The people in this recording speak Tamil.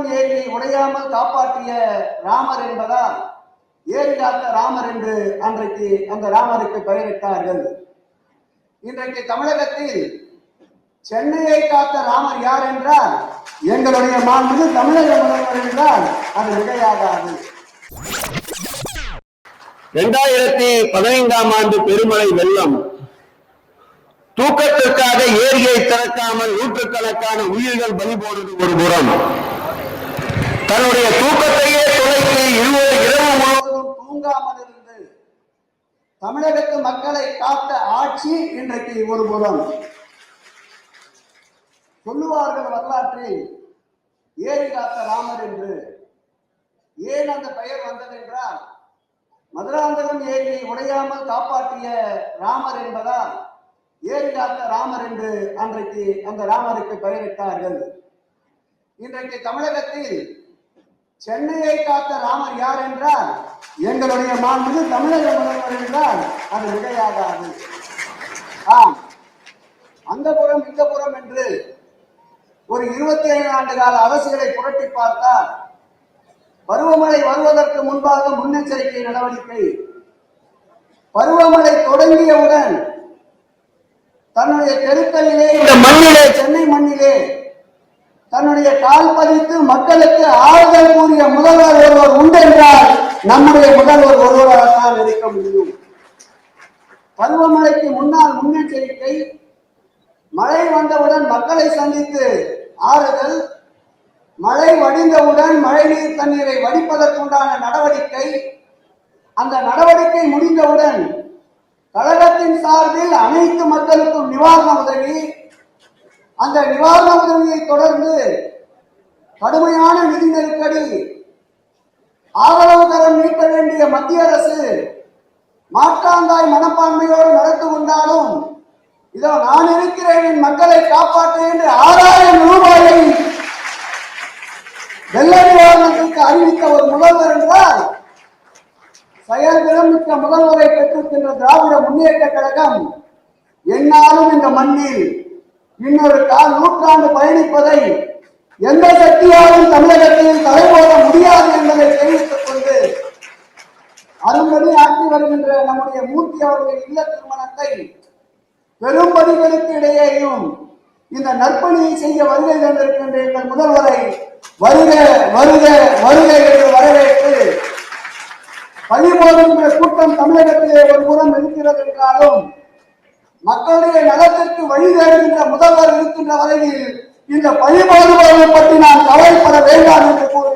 குளம் ஏரியை உடையாமல் காப்பாற்றிய ராமர் என்பதால் ஏரி காத்த ராமர் என்று அன்றைக்கு அந்த ராமருக்கு பெயரிட்டார்கள். இன்றைக்கு தமிழகத்தில் சென்னையை காத்த ராமர் யார் என்றால் எங்களுடைய மாண்பு தமிழக முதல்வர் என்றால் அது மிகையாகாது. இரண்டாயிரத்தி பதினைந்தாம் ஆண்டு பெருமழை வெள்ளம். தூக்கத்திற்காக ஏரியை திறக்காமல் நூற்றுக்கணக்கான உயிர்கள் பலி போனது ஒரு புறம். தன்னுடைய தூக்கத்தையே தொலைத்து இருபது இரவு முழுவதும் தூங்காமல் இருந்து தமிழகத்து மக்களை காத்த ஆட்சி இன்றைக்கு ஒரு புறம். சொல்லுவார்கள் வரலாற்றில் ஏறி காத்த ராமர் என்று. ஏன் அந்த பெயர் வந்தது என்றால் மதுராந்தகம் ஏரியை உடையாமல் காப்பாற்றிய ராமர் என்பதால் ஏறி காத்த ராமர் என்று அன்றைக்கு அந்த ராமருக்கு பெயரிட்டார்கள். இன்றைக்கு தமிழகத்தில் சென்னையை காத்த ராமர் யார் என்றால் எங்களுடைய மாண்புமிகு தமிழக முதல்வர் என்றால் அது மிகையாகாது ஆம். அந்த புறம் இந்த புறம் என்று ஒரு இருபத்தி ஐந்து ஆண்டு கால அரசியலை புரட்டி பார்த்தால் பருவமழை வருவதற்கு முன்பாக முன்னெச்சரிக்கை நடவடிக்கை. பருவமழை தொடங்கியவுடன் தன்னுடைய தெருக்களிலே இந்த மண்ணிலே சென்னை மண்ணிலே தன்னுடைய கால் பதித்து மக்களுக்கு ஆறுதல் கூறிய முதல்வர் ஒருவர் உண்டு என்றால் நம்முடைய முதல்வர் ஒருவராகத்தான் இருக்க முடியும். பருவமழைக்கு முன்னால் முன்னெச்சரிக்கை மழை வந்தவுடன் மக்களை சந்தித்து ஆறுதல் மழை வடிந்தவுடன் மழைநீர் தண்ணீரை வடிப்பதற்குண்டான நடவடிக்கை. அந்த நடவடிக்கை முடிந்தவுடன் கழகத்தின் சார்பில் அனைத்து மக்களுக்கும் நிவாரண உதவி. அந்த நிவாரண உதவியை தொடர்ந்து கடுமையான நிதி நெருக்கடி ஆதரவு தரம் நீட்ட வேண்டிய மத்திய அரசு மாற்றாந்தாய் மனப்பான்மையோடு நடந்து கொண்டாலும் இதோ நான் இருக்கிறேன் என் மக்களை காப்பாற்ற என்று ஆறாயிரம் ரூபாயை வெள்ள நிவாரணத்திற்கு அறிவித்த ஒரு முதல்வர் என்றால் செயல்திறம் மிக்க முதல்வரை பெற்றிருக்கின்ற திராவிட முன்னேற்ற கழகம் என்னாலும் இந்த மண்ணில் இன்னொரு கால் நூற்றாண்டு பயணிப்பதை எந்த சக்தியாலும் தமிழகத்தில் தலைபோட முடியாது என்பதை தெரிவித்துக் கொண்டு அரும்படி ஆற்றி வருகின்ற நம்முடைய மூர்த்தி அவர்கள் இல்ல திருமணத்தை பெரும்படிகளுக்கு இடையேயும் இந்த நற்பணியை செய்ய வருகை தந்திருக்கின்ற எங்கள் முதல்வரை வருக வருக வருக என்று வரவேற்று பழிபோகின்ற கூட்டம் தமிழகத்திலே ஒரு புறம் இருக்கிறது என்றாலும் மக்களுடைய நலத்திற்கு வழி தேடுகின்ற முதல்வர் இருக்கின்ற வரையில் இந்த பழிபோதுவதை பற்றி நாம் கவலைப்பட வேண்டாம் என்று கூறி